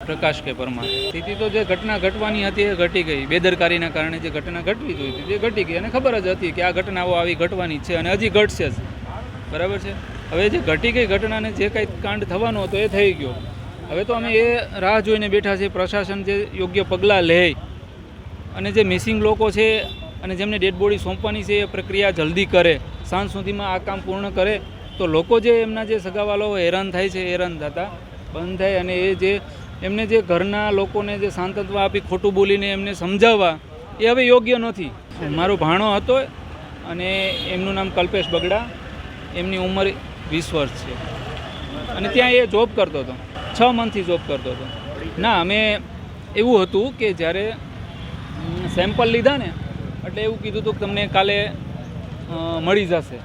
પ્રકાશ કે પરમાર સ્થિતિ તો જે ઘટના ઘટવાની હતી એ ઘટી ગઈ. બેદરકારીના કારણે જે ઘટના ઘટવી જોઈતી તે ઘટી ગઈ અને ખબર જ હતી કે આ ઘટનાઓ આવી ઘટવાની છે અને હજી ઘટશે જ. બરાબર છે? હવે જે ઘટી ગઈ ઘટનાને જે કાંઈ કાંડ થવાનો હતો એ થઈ ગયો. હવે તો અમે એ રાહ જોઈને બેઠા છીએ. પ્રશાસન જે યોગ્ય પગલાં લે અને જે મિસિંગ લોકો છે અને જેમને ડેડ બોડી સોંપવાની છે એ પ્રક્રિયા જલ્દી કરે. સાંજ સુધીમાં આ કામ પૂર્ણ કરે. તો લોકો જે એમના જે સગાવાલાઓ હેરાન થાય છે, હેરાન થતા, બંધ થાય અને એ જે એમને જે ઘરના લોકોને જે સાંતત્વ આપી ખોટું બોલીને એમને સમજાવવા, એ હવે યોગ્ય નથી. મારો ભાણો હતો અને એમનું નામ કલ્પેશ બગડા. એમની ઉંમર વીસ વર્ષ છે. અને ત્યાં એ જોબ કરતો હતો. છ મંથથી જોબ કરતો હતો. ના, અમે એવું હતું કે જ્યારે સેમ્પલ લીધા ને, એટલે એવું કીધું હતું કે તમને કાલે મળી જશે.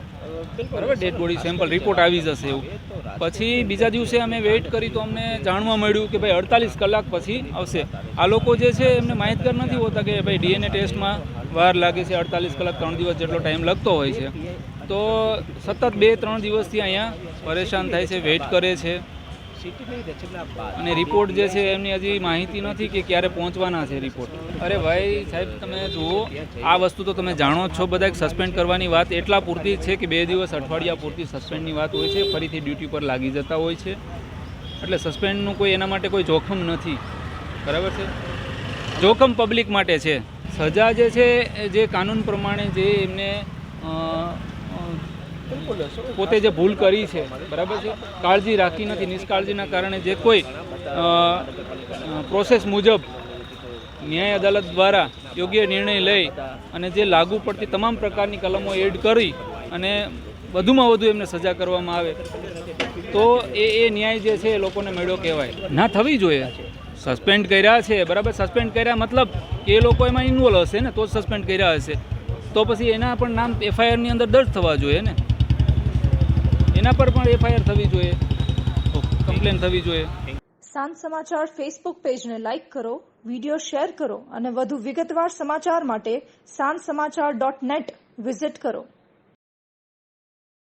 બરાબર ડેડ બોડી સેમ્પલ રિપોર્ટ આવી જશે એવું. પછી બીજા દિવસે અમે વેઇટ કરી તો અમને જાણવા મળ્યું કે ભાઈ અડતાલીસ કલાક પછી આવશે. આ લોકો જે છે એમને માહિતગાર નથી હોતા કે ભાઈ ડીએનએ ટેસ્ટમાં વાર લાગે છે, અડતાલીસ કલાક ત્રણ દિવસ જેટલો ટાઈમ લગતો હોય છે. તો સતત બે ત્રણ દિવસથી અહીંયા પરેશાન થાય છે વેઇટ કરે છે. અને રિપોર્ટ જે છે એમની હજી માહિતી નથી કે ક્યારે પહોંચવાના છે રિપોર્ટ અરે ભાઈ સાહેબ, તમે જુઓ, આ વસ્તુ તો તમે જાણો છો બધા સસ્પેન્ડ કરવાની વાત એટલા પૂરતી છે કે બે દિવસ, અઠવાડિયા પૂરતી સસ્પેન્ડની વાત હોય છે, ફરીથી ડ્યુટી પર લાગી જતા હોય છે. એટલે સસ્પેન્ડનું કોઈ એના માટે કોઈ જોખમ નથી. બરાબર છે? જોખમ પબ્લિક માટે છે. સજા જે છે જે કાનૂન પ્રમાણે જે એમને પોતે જે ભૂલ કરી છે, બરાબર છે? કાળજી રાખી નથી, નિષ્કાળજીના કારણે જે કોઈ પ્રોસેસ મુજબ ન્યાય અદાલત દ્વારા યોગ્ય નિર્ણય લઈ અને જે લાગુ પડતી તમામ પ્રકારની કલમો એડ કરી અને વધુમાં વધુ એમને સજા કરવામાં આવે, તો એ એ ન્યાય જે છે એ લોકોને મેળ્યો કહેવાય. ના થવી જોઈએ. સસ્પેન્ડ કર્યા છે, બરાબર? સસ્પેન્ડ કર્યા મતલબ એ લોકો એમાં ઇન્વોલ્વ હશે ને, તો જ સસ્પેન્ડ કર્યા હશે. તો પછી એના પણ નામ એફઆઈઆરની અંદર દર્જ થવા જોઈએ ને? એના પર પણ એફઆઈઆર થવી જોઈએ. કમ્પ્લેન થવી જોઈએ. સાંજ સમાચાર ફેસબુક પેજને લાઇક કરો, વિડિયો શેર કરો અને વધુ વિગતવાર સમાચાર માટે સાંજ સમાચાર ડોટ નેટ વિઝિટ કરો.